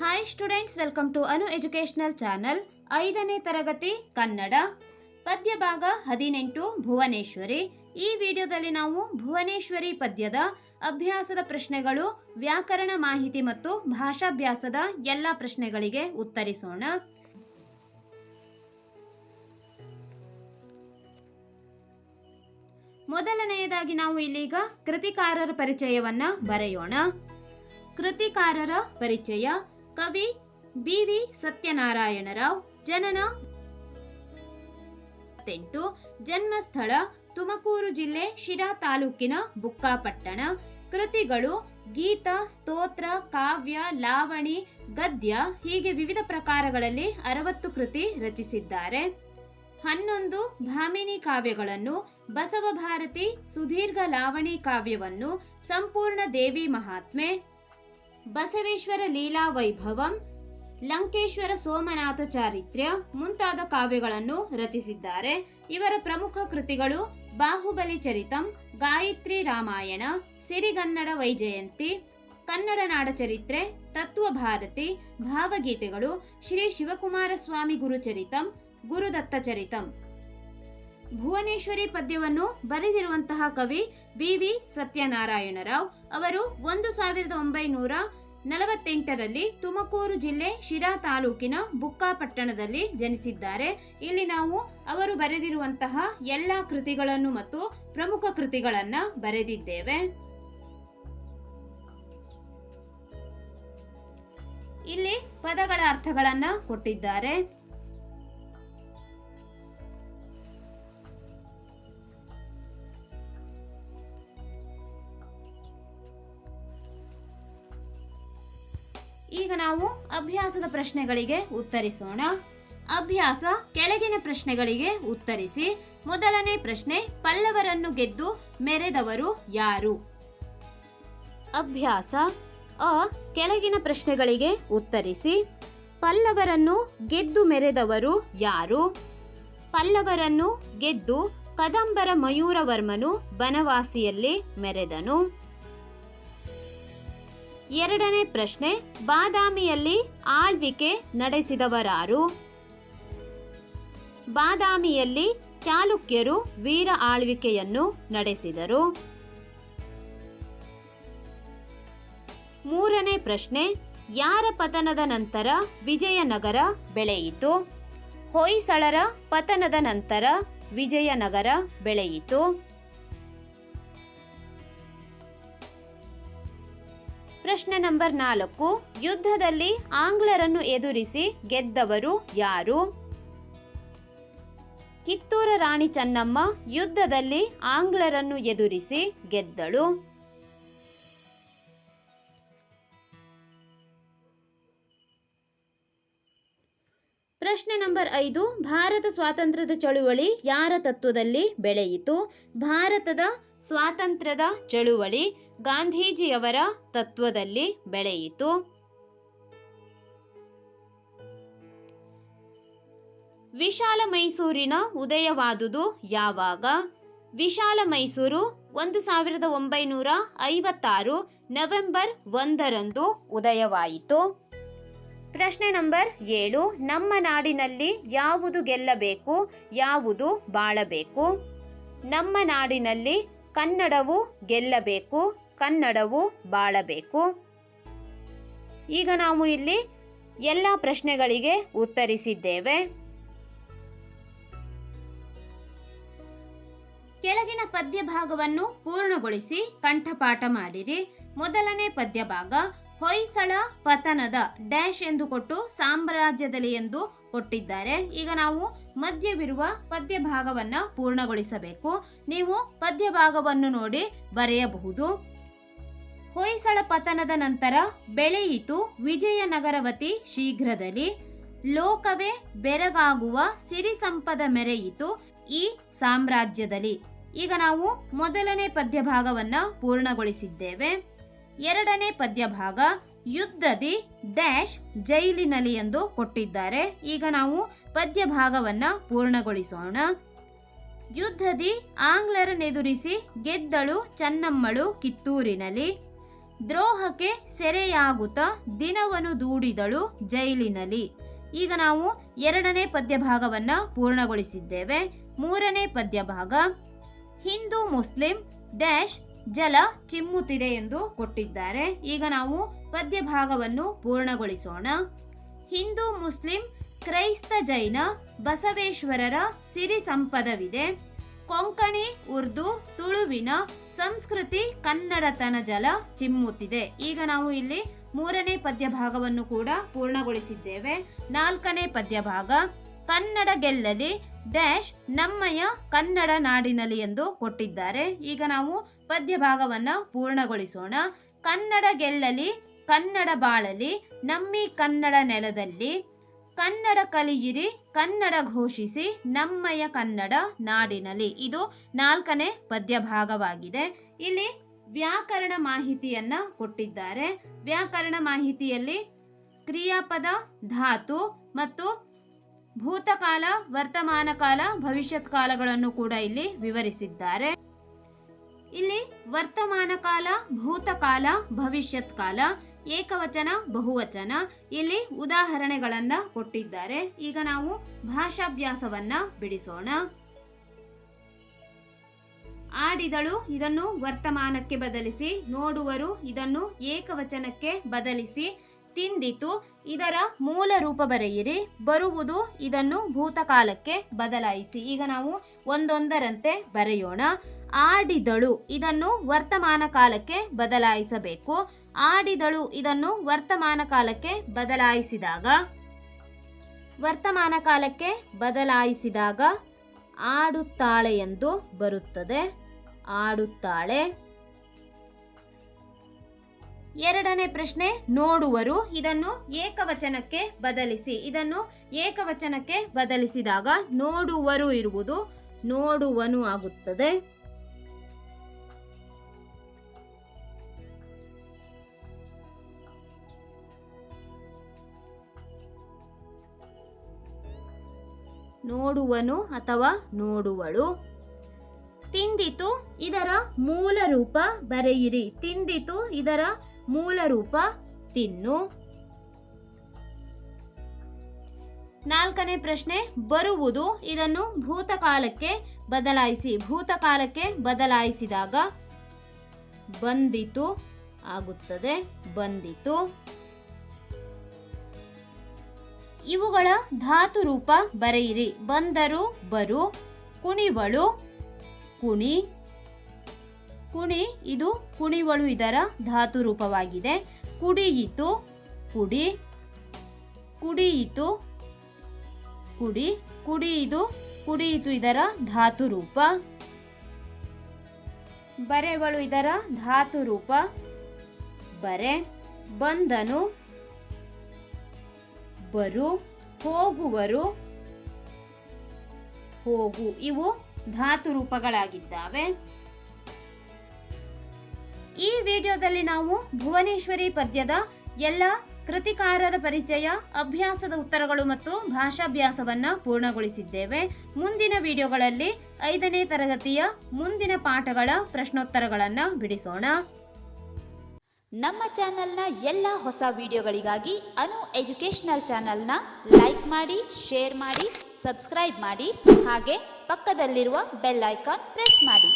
Hi students welcome to Anu educational channel ಐದನೇ ತರಗತಿ, ಕನ್ನಡ. ಪದ್ಯ ಭಾಗ ಹದಿನೆಂಟು, ಭುವನೇಶ್ವರಿ. ಈ ವಿಡಿಯೋದಲ್ಲಿ ನಾವು ಭುವನೇಶ್ವರಿ ಪದ್ಯದ ಅಭ್ಯಾಸದ ಪ್ರಶ್ನೆಗಳು, ವ್ಯಾಕರಣ ಮಾಹಿತಿ ಮತ್ತು ಭಾಷಾಭ್ಯಾಸದ ಎಲ್ಲ ಪ್ರಶ್ನೆಗಳಿಗೆ ಉತ್ತರಿಸೋಣ. ಮೊದಲನೆಯದಾಗಿ ನಾವು ಇಲ್ಲೀಗ ಕೃತಿಕಾರರ ಪರಿಚಯವನ್ನ ಬರೆಯೋಣ. ಕೃತಿಕಾರರ ಪರಿಚಯ ಕವಿ ಬಿ ವಿ ಸತ್ಯನಾರಾಯಣರಾವ್, ಜನನ ಜನ್ಮಸ್ಥಳ, ತುಮಕೂರು ಜಿಲ್ಲೆ, ಶಿರಾ ತಾಲೂಕಿನ ಬುಕ್ಕಾಪಟ್ಟಣ. ಕೃತಿಗಳು ಗೀತ, ಸ್ತೋತ್ರ, ಕಾವ್ಯ, ಲಾವಣಿ, ಗದ್ಯ ಹೀಗೆ ವಿವಿಧ ಪ್ರಕಾರಗಳಲ್ಲಿ ಅರವತ್ತು ಕೃತಿ ರಚಿಸಿದ್ದಾರೆ. ಹನ್ನೊಂದು, ಭಾಮಿನಿ ಕಾವ್ಯಗಳನ್ನು, ಬಸವ ಭಾರತಿ ಸುದೀರ್ಘ ಲಾವಣಿ ಕಾವ್ಯವನ್ನು, ಸಂಪೂರ್ಣ ದೇವಿ ಮಹಾತ್ಮೆ. ಬಸವೇಶ್ವರ ಲೀಲಾ ವೈಭವಂ, ಲಂಕೇಶ್ವರ ಸೋಮನಾಥ ಚಾರಿತ್ರ್ಯ ಮುಂತಾದ ಕಾವ್ಯಗಳನ್ನು ರಚಿಸಿದ್ದಾರೆ. ಇವರ ಪ್ರಮುಖ ಕೃತಿಗಳು ಬಾಹುಬಲಿ ಚರಿತಂ, ಗಾಯತ್ರಿ ರಾಮಾಯಣ, ಸಿರಿಗನ್ನಡ ವೈಜಯಂತಿ, ಕನ್ನಡ ನಾಡ ಚರಿತ್ರೆ, ತತ್ವ ಭಾರತಿ, ಭಾವಗೀತೆಗಳು, ಶ್ರೀ ಶಿವಕುಮಾರ ಸ್ವಾಮಿ ಗುರುಚರಿತಂ ಗುರುದತ್ತ ಚರಿತಂ. ಭುವನೇಶ್ವರಿ ಪದ್ಯವನ್ನು ಬರೆದಿರುವಂತಹ ಕವಿ ಬಿ ವಿ ಸತ್ಯನಾರಾಯಣರಾವ್ ಅವರು ಒಂದು ಸಾವಿರದ ಒಂಬೈನೂರ ನಲವತ್ತೆಂಟರಲ್ಲಿ ತುಮಕೂರು ಜಿಲ್ಲೆ ಶಿರಾ ತಾಲೂಕಿನ ಬುಕ್ಕಾಪಟ್ಟಣದಲ್ಲಿ ಜನಿಸಿದ್ದಾರೆ. ಇಲ್ಲಿ ನಾವು ಅವರು ಬರೆದಿರುವಂತಹ ಎಲ್ಲ ಕೃತಿಗಳನ್ನು ಮತ್ತು ಪ್ರಮುಖ ಕೃತಿಗಳನ್ನ ಬರೆದಿದ್ದೇವೆ. ಇಲ್ಲಿ ಪದಗಳ ಅರ್ಥಗಳನ್ನ ಕೊಟ್ಟಿದ್ದಾರೆ. ನಾವು ಅಭ್ಯಾಸದ ಪ್ರಶ್ನೆಗಳಿಗೆ ಉತ್ತರಿಸೋಣ. ಅಭ್ಯಾಸ ಕೆಳಗಿನ ಪ್ರಶ್ನೆಗಳಿಗೆ ಉತ್ತರಿಸಿ. ಮೊದಲನೇ ಪ್ರಶ್ನೆ, ಪಲ್ಲವರನ್ನು ಗೆದ್ದು ಮೆರೆದವರು ಯಾರು? ಅಭ್ಯಾಸ ಅ, ಕೆಳಗಿನ ಪ್ರಶ್ನೆಗಳಿಗೆ ಉತ್ತರಿಸಿ. ಪಲ್ಲವರನ್ನು ಗೆದ್ದು ಮೆರೆದವರು ಯಾರು? ಪಲ್ಲವರನ್ನು ಗೆದ್ದು ಕದಂಬರ ಮಯೂರವರ್ಮನು ಬನವಾಸಿಯಲ್ಲಿ ಮೆರೆದನು. ಎರಡನೇ ಪ್ರಶ್ನೆ, ಬಾದಾಮಿಯಲ್ಲಿ ಆಳ್ವಿಕೆ ನಡೆಸಿದವರಾರು? ಬಾದಾಮಿಯಲ್ಲಿ ಚಾಲುಕ್ಯರು ವೀರ ಆಳ್ವಿಕೆಯನ್ನು ನಡೆಸಿದರು. ಮೂರನೇ ಪ್ರಶ್ನೆ, ಯಾರ ಪತನದ ನಂತರ ವಿಜಯನಗರ ಬೆಳೆಯಿತು? ಹೊಯ್ಸಳರ ಪತನದ ನಂತರ ವಿಜಯನಗರ ಬೆಳೆಯಿತು. ಪ್ರಶ್ನೆ ನಂಬರ್ ನಾಲ್ಕು. ಯುದ್ಧದಲ್ಲಿ ಆಂಗ್ಲರನ್ನು ಎದುರಿಸಿ ಗೆದ್ದವರು ಯಾರು? ಕಿತ್ತೂರ ರಾಣಿ ಚೆನ್ನಮ್ಮ ಯುದ್ಧದಲ್ಲಿ ಆಂಗ್ಲರನ್ನು ಎದುರಿಸಿ ಗೆದ್ದಳು. ಪ್ರಶ್ನೆ ನಂಬರ್ ಐದು, ಭಾರತ ಸ್ವಾತಂತ್ರ್ಯದ ಚಳುವಳಿ ಯಾರ ತತ್ವದಲ್ಲಿ ಬೆಳೆಯಿತು? ಭಾರತದ ಸ್ವಾತಂತ್ರ್ಯದ ಚಳುವಳಿ ಗಾಂಧೀಜಿಯವರ ತತ್ವದಲ್ಲಿ ಬೆಳೆಯಿತು. ವಿಶಾಲ ಮೈಸೂರಿನ ಉದಯವಾದುದು ಯಾವಾಗ? ವಿಶಾಲ ಮೈಸೂರು ಒಂದು ಸಾವಿರದ ಒಂಬೈನೂರ ಐವತ್ತಾರು ನವೆಂಬರ್ ಒಂದರಂದು ಉದಯವಾಯಿತು. ಪ್ರಶ್ನೆ ನಂಬರ್ ಏಳು. ನಮ್ಮ ನಾಡಿನಲ್ಲಿ ಯಾವುದು ಗೆಲ್ಲಬೇಕು, ಯಾವುದು ಬಾಳಬೇಕು? ನಮ್ಮ ನಾಡಿನಲ್ಲಿ ಕನ್ನಡವು ಗೆಲ್ಲಬೇಕು, ಕನ್ನಡವು ಬಾಳಬೇಕು. ಈಗ ನಾವು ಇಲ್ಲಿ ಎಲ್ಲ ಪ್ರಶ್ನೆಗಳಿಗೆ ಉತ್ತರಿಸಿದ್ದೇವೆ. ಕೆಳಗಿನ ಪದ್ಯ ಭಾಗವನ್ನು ಪೂರ್ಣಗೊಳಿಸಿ ಕಂಠಪಾಠ ಮಾಡಿರಿ. ಮೊದಲನೇ ಪದ್ಯ ಭಾಗ ಹೊಯ್ಸಳ ಪತನದ ಡ್ಯಾಶ್ ಎಂದು ಕೊಟ್ಟು ಸಾಮ್ರಾಜ್ಯದಲ್ಲಿ ಎಂದು ಕೊಟ್ಟಿದ್ದಾರೆ. ಈಗ ನಾವು ಮಧ್ಯವಿರುವ ಪದ್ಯ ಭಾಗವನ್ನ ಪೂರ್ಣಗೊಳಿಸಬೇಕು. ನೀವು ಪದ್ಯ ಭಾಗವನ್ನು ನೋಡಿ ಬರೆಯಬಹುದು. ಹೊಯ್ಸಳ ಪತನದ ನಂತರ ಬೆಳೆಯಿತು ವಿಜಯನಗರವತಿ ಶೀಘ್ರದಲ್ಲಿ. ಲೋಕವೇ ಬೆರಗಾಗುವ ಸಿರಿ ಸಂಪದ ಮೆರೆಯಿತು ಈ ಸಾಮ್ರಾಜ್ಯದಲ್ಲಿ. ಈಗ ನಾವು ಮೊದಲನೇ ಪದ್ಯ ಭಾಗವನ್ನ ಪೂರ್ಣಗೊಳಿಸಿದ್ದೇವೆ. ಎರಡನೇ ಪದ್ಯ ಭಾಗ ಯುದ್ಧದಿ ಡ್ಯಾಶ್ ಜೈಲಿನಲ್ಲಿ ಎಂದು ಕೊಟ್ಟಿದ್ದಾರೆ. ಈಗ ನಾವು ಪದ್ಯ ಭಾಗವನ್ನ ಪೂರ್ಣಗೊಳಿಸೋಣ. ಯುದ್ಧದಿ ಆಂಗ್ಲರನ್ನೆದುರಿಸಿ ಗೆದ್ದಳು ಚನ್ನಮ್ಮಳು ಕಿತ್ತೂರಿನಲ್ಲಿ. ದ್ರೋಹಕ್ಕೆ ಸೆರೆಯಾಗುತ್ತ ದಿನವನ್ನು ದೂಡಿದಳು ಜೈಲಿನಲ್ಲಿ. ಈಗ ನಾವು ಎರಡನೇ ಪದ್ಯ ಭಾಗವನ್ನ ಪೂರ್ಣಗೊಳಿಸಿದ್ದೇವೆ. ಮೂರನೇ ಪದ್ಯ ಭಾಗ ಹಿಂದೂ ಮುಸ್ಲಿಂ ಡ್ಯಾಶ್ ಜಲ ಚಿಮ್ಮುತ್ತಿದೆ ಎಂದು ಕೊಟ್ಟಿದ್ದಾರೆ. ಈಗ ನಾವು ಪದ್ಯ ಭಾಗವನ್ನು ಪೂರ್ಣಗೊಳಿಸೋಣ. ಹಿಂದೂ ಮುಸ್ಲಿಂ ಕ್ರೈಸ್ತ ಜೈನ ಬಸವೇಶ್ವರರ ಸಿರಿ ಸಂಪದವಿದೆ. ಕೊಂಕಣಿ, ಉರ್ದು, ತುಳುವಿನ ಸಂಸ್ಕೃತಿ ಕನ್ನಡತನ ಜಲ ಚಿಮ್ಮುತ್ತಿದೆ. ಈಗ ನಾವು ಇಲ್ಲಿ ಮೂರನೇ ಪದ್ಯ ಭಾಗವನ್ನು ಕೂಡ ಪೂರ್ಣಗೊಳಿಸಿದ್ದೇವೆ. ನಾಲ್ಕನೇ ಪದ್ಯ ಭಾಗ ಕನ್ನಡ ಗೆಲ್ಲಲಿ ಡ್ಯಾಶ್ ನಮ್ಮಯ ಕನ್ನಡ ನಾಡಿನಲ್ಲಿ ಎಂದು ಕೊಟ್ಟಿದ್ದಾರೆ. ಈಗ ನಾವು ಪದ್ಯ ಭಾಗವನ್ನು ಪೂರ್ಣಗೊಳಿಸೋಣ. ಕನ್ನಡ ಗೆಲ್ಲಲಿ ಕನ್ನಡ ಬಾಳಲಿ, ನಮ್ಮಿ ಕನ್ನಡ ನೆಲದಲ್ಲಿ, ಕನ್ನಡ ಕಲಿಯಿರಿ, ಕನ್ನಡ ಘೋಷಿಸಿ, ನಮ್ಮಯ ಕನ್ನಡ ನಾಡಿನಲ್ಲಿ. ಇದು ನಾಲ್ಕನೇ ಪದ್ಯ ಭಾಗವಾಗಿದೆ ಇಲ್ಲಿ ವ್ಯಾಕರಣ ಮಾಹಿತಿಯನ್ನ ಕೊಟ್ಟಿದ್ದಾರೆ. ವ್ಯಾಕರಣ ಮಾಹಿತಿಯಲ್ಲಿ ಕ್ರಿಯಾಪದ, ಧಾತು ಮತ್ತು ಭೂತಕಾಲ ವರ್ತಮಾನ ಕಾಲ ಭವಿಷ್ಯತ್ ಕಾಲಗಳನ್ನು ಕೂಡ ಇಲ್ಲಿ ವಿವರಿಸಿದ್ದಾರೆ. ಇಲ್ಲಿ ವರ್ತಮಾನ ಕಾಲ ಭೂತಕಾಲ ಭವಿಷ್ಯತ್ ಕಾಲ ಏಕವಚನ, ಬಹುವಚನ ಇಲ್ಲಿ ಉದಾಹರಣೆಗಳನ್ನ ಕೊಟ್ಟಿದ್ದಾರೆ. ಈಗ ನಾವು ಭಾಷಾಭ್ಯಾಸವನ್ನ ಬಿಡಿಸೋಣ. ಆಡಿದಳು ಇದನ್ನು ವರ್ತಮಾನಕ್ಕೆ ಬದಲಿಸಿ, ನೋಡುವರು ಇದನ್ನು ಏಕವಚನಕ್ಕೆ ಬದಲಿಸಿ ತಿಂದಿತು, ಇದರ ಮೂಲ ರೂಪ ಬರೆಯಿರಿ. ಬರುವುದು ಇದನ್ನು ಭೂತಕಾಲಕ್ಕೆ ಬದಲಾಯಿಸಿ. ಈಗ ನಾವು ಒಂದೊಂದರಂತೆ ಬರೆಯೋಣ. ಆಡಿದಳು ಇದನ್ನು ವರ್ತಮಾನ ಕಾಲಕ್ಕೆ ಬದಲಾಯಿಸಬೇಕು. ಆಡಿದಳು ಇದನ್ನು ವರ್ತಮಾನ ಕಾಲಕ್ಕೆ ಬದಲಾಯಿಸಿದಾಗ. ವರ್ತಮಾನ ಕಾಲಕ್ಕೆ ಬದಲಾಯಿಸಿದಾಗ ಆಡುತ್ತಾಳೆ ಎಂದು ಬರುತ್ತದೆ. ಆಡುತ್ತಾಳೆ. ಎರಡನೇ ಪ್ರಶ್ನೆ, ನೋಡುವರು ಇದನ್ನು ಏಕವಚನಕ್ಕೆ ಬದಲಿಸಿ. ಇದನ್ನು ಏಕವಚನಕ್ಕೆ ಬದಲಿಸಿದಾಗ ನೋಡುವರು ಇರುವುದು ನೋಡುವನು ಆಗುತ್ತದೆ. ನೋಡುವನು ಅಥವಾ ನೋಡುವಳು. ತಿಂದಿತು, ಇದರ ಮೂಲ ರೂಪ ಬರೆಯಿರಿ. ತಿಂದಿತು, ಇದರ ಮೂಲ ರೂಪ ತಿನ್ನು. ನಾಲ್ಕನೇ ಪ್ರಶ್ನೆ, ಬರುವುದು ಇದನ್ನು ಭೂತಕಾಲಕ್ಕೆ ಬದಲಾಯಿಸಿ, ಭೂತಕಾಲಕ್ಕೆ ಬದಲಾಯಿಸಿದಾಗ ಬಂದಿತು ಆಗುತ್ತದೆ, ಬಂದಿತು. ಇವುಗಳ ಧಾತು ರೂಪ ಬರೆಯಿರಿ. ಬಂದರು, ಬರು, ಕುಣಿವಳು, ಕುಣಿ. ಕುಣಿ ಇದು ಕುಣಿವಳು ಇದರ ಧಾತು ರೂಪವಾಗಿದೆ. ಕುಡಿಯಿತು ಕುಡಿ ಕುಡಿಯಿತು ಕುಡಿ ಕುಡಿಯಿದು ಕುಡಿಯಿತು ಇದರ ಧಾತು ರೂಪ. ಬರೆವಳು ಇದರ ಧಾತು ರೂಪ. ಬರೆ ಬಂದನು ಬರು, ಹೋಗುವರು. ಹೋಗು, ಇವು ಧಾತು ರೂಪಗಳಾಗಿದ್ದಾವೆ. ಈ ವಿಡಿಯೋದಲ್ಲಿ ನಾವು ಭುವನೇಶ್ವರಿ ಪದ್ಯದ ಎಲ್ಲ ಕೃತಿಕಾರರ ಪರಿಚಯ, ಅಭ್ಯಾಸದ ಉತ್ತರಗಳು ಮತ್ತು ಭಾಷಾಭ್ಯಾಸವನ್ನ ಪೂರ್ಣಗೊಳಿಸಿದ್ದೇವೆ. ಮುಂದಿನ ವಿಡಿಯೋಗಳಲ್ಲಿ ಐದನೇ ತರಗತಿಯ ಮುಂದಿನ ಪಾಠಗಳ ಪ್ರಶ್ನೋತ್ತರಗಳನ್ನು ಬಿಡಿಸೋಣ. ನಮ್ಮ ಚಾನೆಲ್ನ ಎಲ್ಲ ಹೊಸ ವಿಡಿಯೋಗಳಿಗಾಗಿ ಅನು ಎಜುಕೇಷನಲ್ ಚಾನೆಲ್ನ ಲೈಕ್ ಮಾಡಿ, ಶೇರ್ ಮಾಡಿ, ಸಬ್ಸ್ಕ್ರೈಬ್ ಮಾಡಿ, ಹಾಗೆ ಪಕ್ಕದಲ್ಲಿರುವ ಬೆಲ್ ಐಕಾನ್ ಪ್ರೆಸ್ ಮಾಡಿ.